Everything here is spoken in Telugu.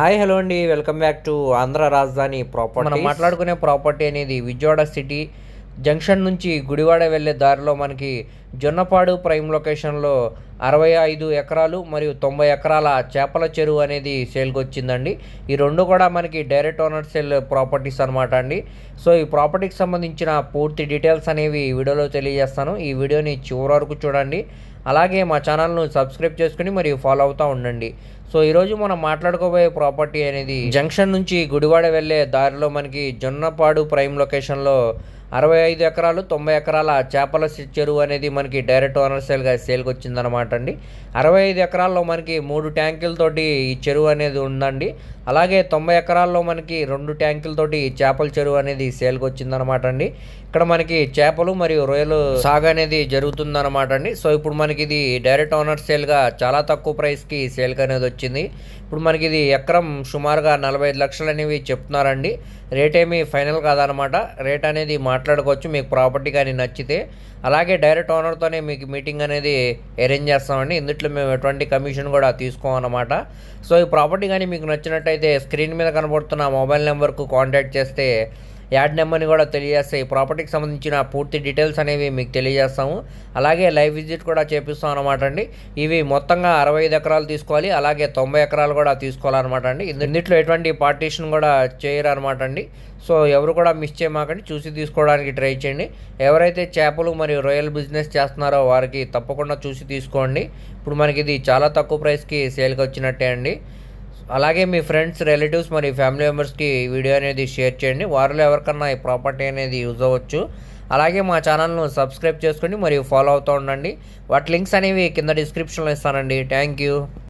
హాయ్ హలో అండి. వెల్కమ్ బ్యాక్ టు ఆంధ్ర రాజధాని ప్రాపర్టీ మనం మాట్లాడుకునే ప్రాపర్టీ అనేది విజయవాడ సిటీ జంక్షన్ నుంచి గుడివాడ వెళ్ళే దారిలో మనకి జొన్నపాడు ప్రైమ్ లొకేషన్లో అరవై ఐదు ఎకరాలు మరియు తొంభై ఎకరాల చేపల చెరువు అనేది సేల్కి వచ్చిందండి. ఈ రెండు కూడా మనకి డైరెక్ట్ ఓనర్ సేల్ ప్రాపర్టీస్ అనమాట అండి. సో ఈ ప్రాపర్టీకి సంబంధించిన పూర్తి డీటెయిల్స్ అనేవి ఈ వీడియోలో తెలియజేస్తాను. ఈ వీడియోని చివరి వరకు చూడండి. అలాగే మా ఛానల్ను సబ్స్క్రైబ్ చేసుకుని మరియు ఫాలో అవుతూ ఉండండి. సో ఈరోజు మనం మాట్లాడుకోబోయే ప్రాపర్టీ అనేది జంక్షన్ నుంచి గుడివాడ వెళ్ళే దారిలో మనకి జొన్నపాడు ప్రైమ్ లొకేషన్లో అరవై ఐదు ఎకరాలు తొంభై ఎకరాల చేపల చెరువు అనేది మనకి డైరెక్ట్ ఓనర్ సేల్గా సేల్కి వచ్చిందనమాట అండి. అరవై ఐదు ఎకరాల్లో మనకి మూడు ట్యాంకులతోటి ఈ చెరువు అనేది ఉందండి. అలాగే తొంభై ఎకరాల్లో మనకి రెండు ట్యాంకులతోటి చేపల చెరువు అనేది సేల్కి వచ్చిందనమాట అండి. ఇక్కడ మనకి చేపలు మరియు రొయ్యలు సాగు అనేది జరుగుతుందనమాట అండి. సో ఇప్పుడు మనకి మనకి ఇది డైరెక్ట్ ఓనర్ సేల్గా చాలా తక్కువ ప్రైస్కి సేల్కి అనేది వచ్చింది. ఇప్పుడు మనకి ఇది ఎకరం సుమారుగా నలభై ఐదు లక్షలు అనేవి చెప్తున్నారండి. రేట్ ఏమీ ఫైనల్ కాదనమాట. రేట్ అనేది మాట్లాడుకోవచ్చు. మీకు ప్రాపర్టీ కానీ నచ్చితే అలాగే డైరెక్ట్ ఓనర్తోనే మీకు మీటింగ్ అనేది అరేంజ్ చేస్తామండి. ఇందుట్లో మేము ఎటువంటి కమిషన్ కూడా తీసుకోమన్నమాట. సో ఈ ప్రాపర్టీ కానీ మీకు నచ్చినట్టయితే స్క్రీన్ మీద కనబడుతున్న మొబైల్ నెంబర్కు కాంటాక్ట్ చేస్తే యాడ్ నెంబర్ని కూడా తెలియజేస్తాయి. ప్రాపర్టీకి సంబంధించిన పూర్తి డీటెయిల్స్ అనేవి మీకు తెలియజేస్తాము. అలాగే లైవ్ విజిట్ కూడా చేపిస్తాం అనమాట అండి. ఇవి మొత్తంగా అరవై ఐదు ఎకరాలు తీసుకోవాలి. అలాగే తొంభై ఎకరాలు కూడా తీసుకోవాలన్నమాట అండి. ఇందులో ఎటువంటి పార్టీషన్ కూడా చేయరు అనమాట అండి. సో ఎవరు కూడా మిస్ చేయమాకండి. చూసి తీసుకోవడానికి ట్రై చేయండి. ఎవరైతే చేపలు మరియు రొయ్యల బిజినెస్ చేస్తున్నారో వారికి తప్పకుండా చూసి తీసుకోండి. ఇప్పుడు మనకి ఇది చాలా తక్కువ ప్రైస్కి సేల్కి వచ్చినట్టే అండి. అలాగే మీ ఫ్రెండ్స్ రిలేటివ్స్ మరియు ఫ్యామిలీ మెంబర్స్కి ఈ వీడియో అనేది షేర్ చేయండి. వారిలో ఎవరికన్నా ఈ ప్రాపర్టీ అనేది యూజ్ అవ్వచ్చు. అలాగే మా ఛానల్ను సబ్స్క్రైబ్ చేసుకోండి మరియు ఫాలో అవుతూ ఉండండి. వాటి లింక్స్ అనేవి కింద డిస్క్రిప్షన్లో ఇస్తానండి. Thank you.